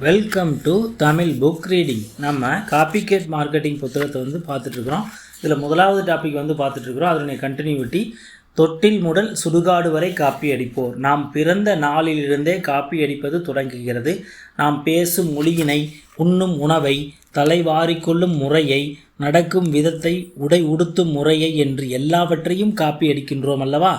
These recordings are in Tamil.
Welcome to Tamil book reading நம்ம காப்பிகேட் மார்க்கெட்டிங் புத்தகத்தை வந்து பார்த்துட்ருக்குறோம் இதில் முதலாவது டாபிக் வந்து பார்த்துட்ருக்குறோம் அதனுடைய கண்டினியூட்டி தொட்டில் முதல் சுடுகாடு வரை காப்பி அடிப்போர். நாம் பிறந்த நாளிலிருந்தே காப்பி அடிப்பது தொடங்குகிறது. நாம் பேசும் மொழியினை உண்ணும் உணவை தலைவாரிக்கொள்ளும் முறையை நடக்கும் விதத்தை உடை உடுத்தும் முறையை என்று எல்லாவற்றையும் காப்பி அடிக்கின்றோம் அல்லவா?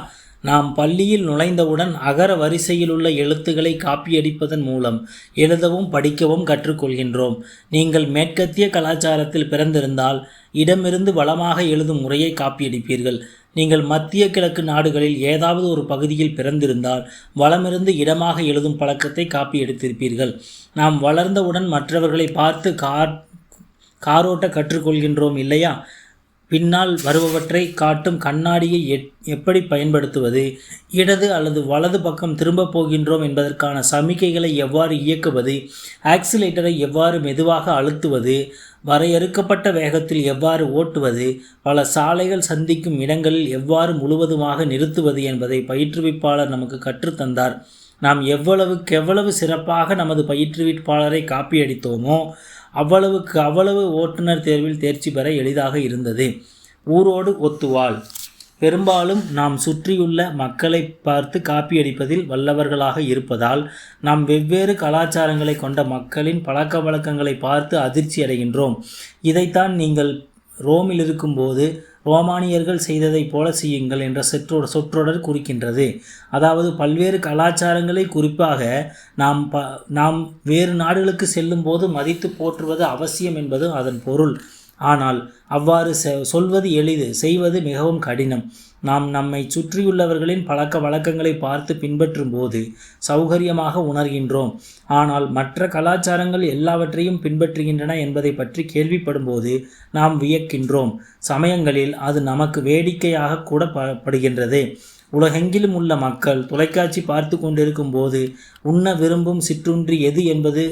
நாம் பள்ளியில் நுழைந்தவுடன் அகர வரிசையில் உள்ள எழுத்துக்களை காப்பியடிப்பதன் மூலம் எழுதவும் படிக்கவும் கற்றுக்கொள்கின்றோம். நீங்கள் மேற்கத்திய கலாச்சாரத்தில் பிறந்திருந்தால் இடமிருந்து வளமாக எழுதும் முறையை காப்பியடிப்பீர்கள். நீங்கள் மத்திய கிழக்கு நாடுகளில் ஏதாவது ஒரு பகுதியில் பிறந்திருந்தால் வளமிருந்து இடமாக எழுதும் பழக்கத்தை காப்பி எடுத்திருப்பீர்கள் நாம் வளர்ந்தவுடன் மற்றவர்களை பார்த்து கார் காரோட்ட கற்றுக்கொள்கின்றோம் இல்லையா? பின்னால் வருபவற்றை காட்டும் கண்ணாடியை எப்படி பயன்படுத்துவது? இடது அல்லது வலது பக்கம் திரும்பப் போகின்றோம் என்பதற்கான சமிக்கைகளை எவ்வாறு இயக்குவது? ஆக்சிலேட்டரை எவ்வாறு மெதுவாக அழுத்துவது? வரையறுக்கப்பட்ட வேகத்தில் எவ்வாறு ஓட்டுவது? பல சாலைகள் சந்திக்கும் இடங்களில் எவ்வாறு முழுவதுமாக நிறுத்துவது என்பதை பயிற்றுவிப்பாளர் நமக்கு கற்றுத்தந்தார் நாம் எவ்வளவுக்கு எவ்வளவு சிறப்பாக நமது பயிற்றுவிப்பாளரை காப்பியடித்தோமோ அவ்வளவுக்கு அவ்வளவு ஓட்டுநர் தேர்வில் தேர்ச்சி பெற எளிதாக இருந்தது. ஊரோடு ஒத்துவாள். பெரும்பாலும் நாம் சுற்றியுள்ள மக்களை பார்த்து காப்பியடிப்பதில் வல்லவர்களாக இருப்பதால் நாம் வெவ்வேறு கலாச்சாரங்களை கொண்ட மக்களின் பழக்க வழக்கங்களை பார்த்து அதிர்ச்சி அடைகின்றோம். இதைத்தான் நீங்கள் ரோமில் இருக்கும்போது ரோமானியர்கள் செய்ததைப் போல செய்யுங்கள் என்ற சொற்றொடர் சொற்றொடர் குறிக்கின்றது. அதாவது பல்வேறு கலாச்சாரங்களை குறிப்பாக நாம் ப நாம் வேறு நாடுகளுக்கு செல்லும்போது மதித்து போற்றுவது அவசியம் என்பதும் அதன் பொருள். ஆனால் அவ்வாறு சொல்வது எளிது செய்வது மிகவும் கடினம். நாம் நம்மை சுற்றியுள்ளவர்களின் பழக்க வழக்கங்களை பார்த்து பின்பற்றும் போது சௌகரியமாக உணர்கின்றோம். ஆனால் மற்ற கலாச்சாரங்கள் எல்லாவற்றையும் பின்பற்றுகின்றன என்பதை பற்றி கேள்விப்படும்போது நாம் வியக்கின்றோம். சமயங்களில் அது நமக்கு வேடிக்கையாக கூட படுகின்றது. உலகெங்கிலும் உள்ள மக்கள் தொலைக்காட்சி பார்த்து கொண்டிருக்கும் போது உண்ண விரும்பும் சிற்றுன்றி எது என்பது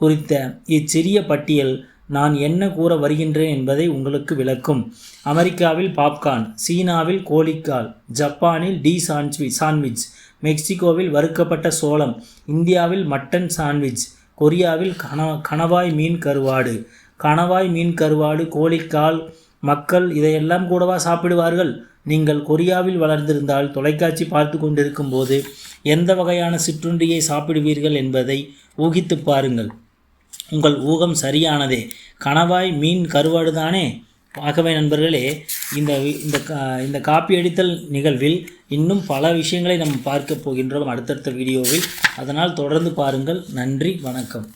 குறித்த இச்சிறிய பட்டியல் நான் என்ன கூற வருகின்றேன் என்பதை உங்களுக்கு விளக்கும். அமெரிக்காவில் பாப்கார்ன் சீனாவில் கோழிக்கால் ஜப்பானில் டி சாண்ட்வி சாண்ட்விச் மெக்சிகோவில் வறுக்கப்பட்ட சோளம் இந்தியாவில் மட்டன் சாண்ட்விச் கொரியாவில் கன கணவாய் மீன் கருவாடு. கணவாய் மீன் கருவாடு கோழிக்கால் மக்கள் இதையெல்லாம் கூடவா சாப்பிடுவார்கள்? நீங்கள் கொரியாவில் வளர்ந்திருந்தால் தொலைக்காட்சி பார்த்து கொண்டிருக்கும் போது எந்த வகையான சிற்றுண்டியை சாப்பிடுவீர்கள் என்பதை ஊகித்து பாருங்கள். உங்கள் ஊகம் சரியானதே. கணவாய் மீன் கருவாடுதானே? ஆகவே நண்பர்களே இந்த இந்த இந்த காப்பி அடித்தல் நிகழ்வில் இன்னும் பல விஷயங்களை நம்ம பார்க்க போகின்றோம் அடுத்தடுத்த வீடியோவில். அதனால் தொடர்ந்து பாருங்கள். நன்றி வணக்கம்.